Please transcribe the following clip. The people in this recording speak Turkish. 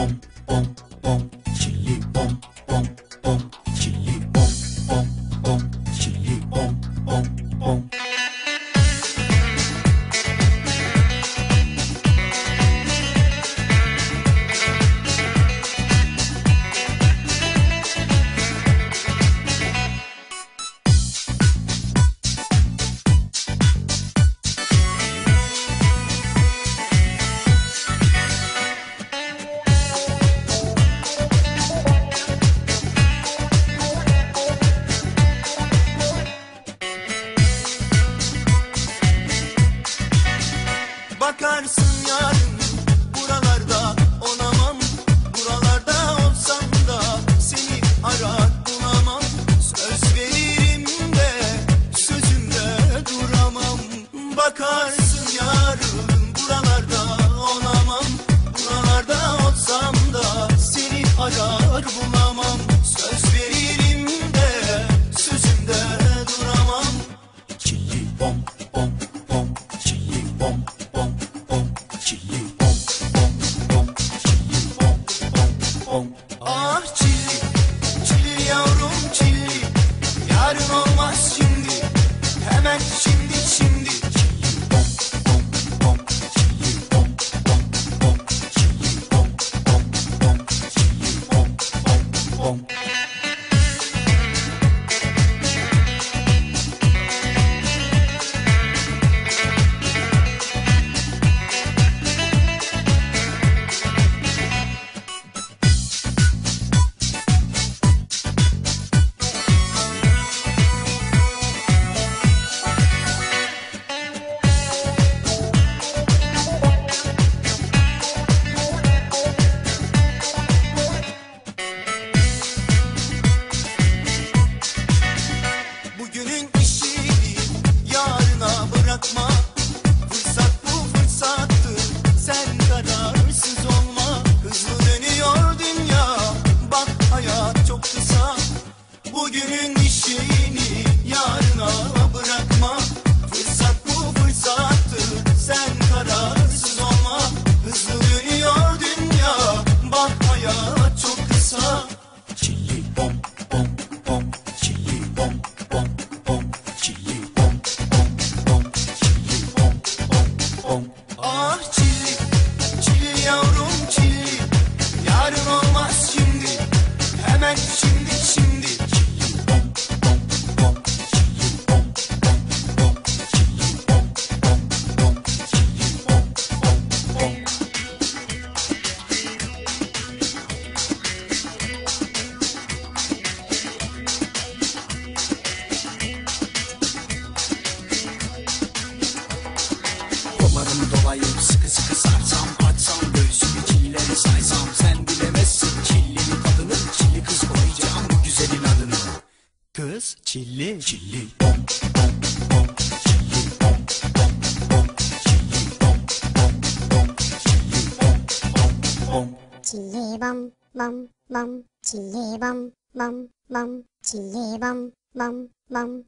bump. bakarsın yarın om Ah çilli, çilli yavrum çilli. Yarın olmaz şimdi, hemen şimdi. hemen şimdi şimdi sıkı sıkı es Chile. Chile. Pom, pom, pom, Chile. Pom, pom, pom, Chile. Pom, pom, pom, Chile. Pom, pom, pom. Chile bom, bom, bom. Chile bom, bom, bom. Chile bom, bom, bom.